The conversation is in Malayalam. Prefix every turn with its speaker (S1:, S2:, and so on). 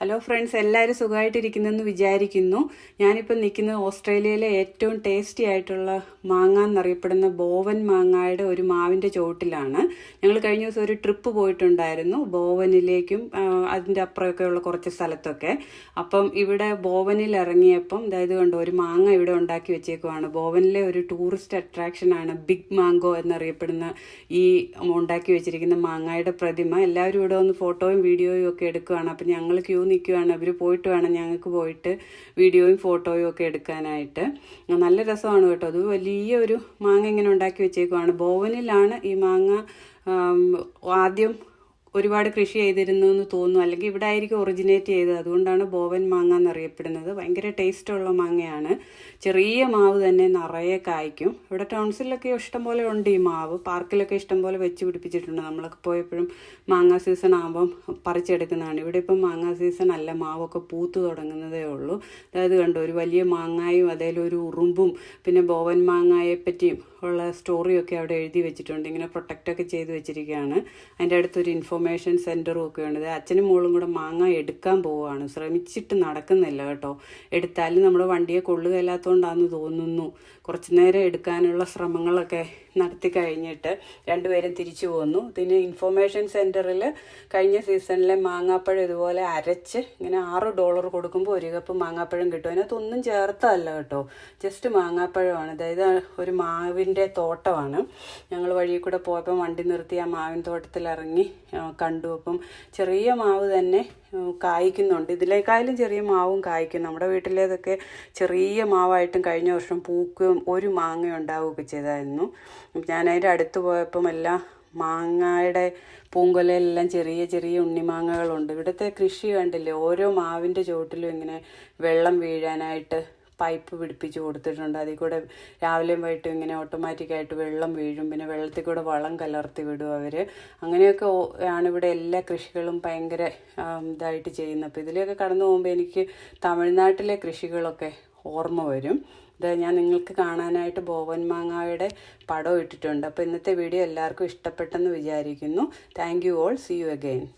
S1: ഹലോ ഫ്രണ്ട്സ് എല്ലാവരും സുഖമായിട്ടിരിക്കുന്നെന്ന് വിചാരിക്കുന്നു. ഞാനിപ്പോൾ നിൽക്കുന്നത് ഓസ്ട്രേലിയയിലെ ഏറ്റവും ടേസ്റ്റി ആയിട്ടുള്ള മാങ്ങ എന്നറിയപ്പെടുന്ന ബോവൻ മാങ്ങയുടെ ഒരു മാവിന്റെ ചോട്ടിലാണ് ഞങ്ങൾ കഴിഞ്ഞ ദിവസം ഒരു ട്രിപ്പ് പോയിട്ടുണ്ടായിരുന്നു ബോവനിലേക്കും അതിന്റെ അപ്പുറമൊക്കെ ഉള്ള കുറച്ച് സ്ഥലത്തൊക്കെ. അപ്പം ഇവിടെ ബോവനിൽ ഇറങ്ങിയപ്പം അതായത് കണ്ടോ ഒരു മാങ്ങ ഇവിടെ ഉണ്ടാക്കി വെച്ചേക്കുവാണ്. ബോവനിലെ ഒരു ടൂറിസ്റ്റ് അട്രാക്ഷനാണ് ബിഗ് മാംഗോ എന്നറിയപ്പെടുന്ന ഈ ഉണ്ടാക്കി വെച്ചിരിക്കുന്ന മാങ്ങയുടെ പ്രതിമ. എല്ലാവരും ഇവിടെ ഒന്ന് ഫോട്ടോയും വീഡിയോയും ഒക്കെ എടുക്കുകയാണ് അപ്പം ഞങ്ങൾ ക്യൂ നിൽക്കുകയാണ് അവർ പോയിട്ട് വേണം ഞങ്ങൾക്ക് പോയിട്ട് വീഡിയോയും ഫോട്ടോയും ഒക്കെ എടുക്കാനായിട്ട്. നല്ല രസമാണ് കേട്ടോ. അത് വലിയ ഒരു മാങ്ങ ഇങ്ങനെ ഉണ്ടാക്കി വെച്ചേക്കുവാണ്. ബോവനിലാണ് ഈ മാങ്ങ ആദ്യം ഒരുപാട് കൃഷി ചെയ്തിരുന്നു എന്ന് തോന്നുന്നു. അല്ലെങ്കിൽ ഇവിടെ ആയിരിക്കും ഒറിജിനേറ്റ് ചെയ്തത്. അതുകൊണ്ടാണ് ബോവൻ മാങ്ങ എന്നറിയപ്പെടുന്നത്. ഭയങ്കര ടേസ്റ്റുള്ള മാങ്ങയാണ്. ചെറിയ മാവ് തന്നെ നിറയെ കായ്ക്കും. ഇവിടെ ടൗൺസിലൊക്കെ ഇഷ്ടംപോലെ ഉണ്ട് ഈ മാവ്. പാർക്കിലൊക്കെ ഇഷ്ടംപോലെ വെച്ച് പിടിപ്പിച്ചിട്ടുണ്ട്. നമ്മളൊക്കെ പോയപ്പോഴും മാങ്ങ സീസൺ ആകുമ്പം പറിച്ചെടുക്കുന്നതാണ്. ഇവിടെ ഇപ്പം മാങ്ങ സീസൺ അല്ല. മാവൊക്കെ പൂത്ത് തുടങ്ങുന്നതേ ഉള്ളൂ. അതായത് കണ്ടു ഒരു വലിയ മാങ്ങായും അതേലൊരു ഉറുമ്പും പിന്നെ ബോവൻ മാങ്ങായെ പറ്റിയും ഉള്ള സ്റ്റോറിയൊക്കെ അവിടെ എഴുതി വെച്ചിട്ടുണ്ട്. ഇങ്ങനെ പ്രൊട്ടക്റ്റൊക്കെ ചെയ്ത് വെച്ചിരിക്കുകയാണ്. അതിന്റെ അടുത്തൊരു ഇൻഫർമേഷൻ സെന്ററും ഒക്കെ ഉണ്ട്. അച്ഛനും മോളും കൂടെ മാങ്ങ എടുക്കാൻ പോവുകയാണ്. ശ്രമിച്ചിട്ട് നടക്കുന്നില്ല കേട്ടോ. എടുത്താലും നമ്മുടെ വണ്ടിയെ കൊള്ളുകയില്ലാത്തതുകൊണ്ടാണെന്ന് തോന്നുന്നു. കുറച്ച് നേരം എടുക്കാനുള്ള ശ്രമങ്ങളൊക്കെ നടത്തി കഴിഞ്ഞിട്ട് രണ്ടുപേരും തിരിച്ചു പോന്നു. പിന്നെ ഇൻഫർമേഷൻ സെന്ററിൽ കഴിഞ്ഞ സീസണിലെ മാങ്ങാപ്പഴം ഇതുപോലെ അരച്ച് ഇങ്ങനെ ആറ് ഡോളർ കൊടുക്കുമ്പോൾ ഒരു കപ്പ് മാങ്ങാപ്പഴം കിട്ടും. അതിനകത്തൊന്നും ചേർത്തതല്ല കേട്ടോ. ജസ്റ്റ് മാങ്ങാപ്പഴമാണ്. അതായത് ഒരു മാവിന്റെ തോട്ടമാണ്. ഞങ്ങൾ വഴി കൂടെ പോയപ്പോൾ വണ്ടി നിർത്തി ആ മാവിൻ തോട്ടത്തിൽ ഇറങ്ങി കണ്ടു. അപ്പം ചെറിയ മാവ് തന്നെ കായ്ക്കുന്നുണ്ട്. ഇതിലേക്കാളും ചെറിയ മാവും കായ്ക്കും. നമ്മുടെ വീട്ടിലേതൊക്കെ ചെറിയ മാവായിട്ടും കഴിഞ്ഞ വർഷം പൂക്കുകയും ഒരു മാങ്ങ ഉണ്ടാവുകയൊക്കെ ചെയ്തായിരുന്നു. ഞാൻ അതിന്റെ അടുത്ത് പോയപ്പം എല്ലാം മാങ്ങയുടെ പൂങ്കൊലയിലെല്ലാം ചെറിയ ചെറിയ ഉണ്ണിമാങ്ങകളുണ്ട്. ഇവിടുത്തെ കൃഷി കണ്ടില്ലേ ഓരോ മാവിന്റെ ചുവട്ടിലും ഇങ്ങനെ വെള്ളം വീഴാനായിട്ട് പൈപ്പ് പിടിപ്പിച്ച് കൊടുത്തിട്ടുണ്ട്. അതിൽ കൂടെ രാവിലെയും വൈകിട്ടും ഇങ്ങനെ ഓട്ടോമാറ്റിക്കായിട്ട് വെള്ളം വീഴും. പിന്നെ വെള്ളത്തിൽ കൂടെ വളം കലർത്തി വിടും അവർ അങ്ങനെയൊക്കെ ആണ് ഇവിടെ എല്ലാ കൃഷികളും ഭയങ്കര ഇതായിട്ട് ചെയ്യുന്നത്. അപ്പോൾ ഇതിലൊക്കെ കടന്നു പോകുമ്പോൾ എനിക്ക് തമിഴ്നാട്ടിലെ കൃഷികളൊക്കെ ഓർമ്മ വരും. ഇത് ഞാൻ നിങ്ങൾക്ക് കാണാനായിട്ട് ബോവൻ മാങ്ങായുടെ പടം ഇട്ടിട്ടുണ്ട്. അപ്പോൾ ഇന്നത്തെ വീഡിയോ എല്ലാവർക്കും ഇഷ്ടപ്പെട്ടെന്ന് വിചാരിക്കുന്നു. Thank you all. See you again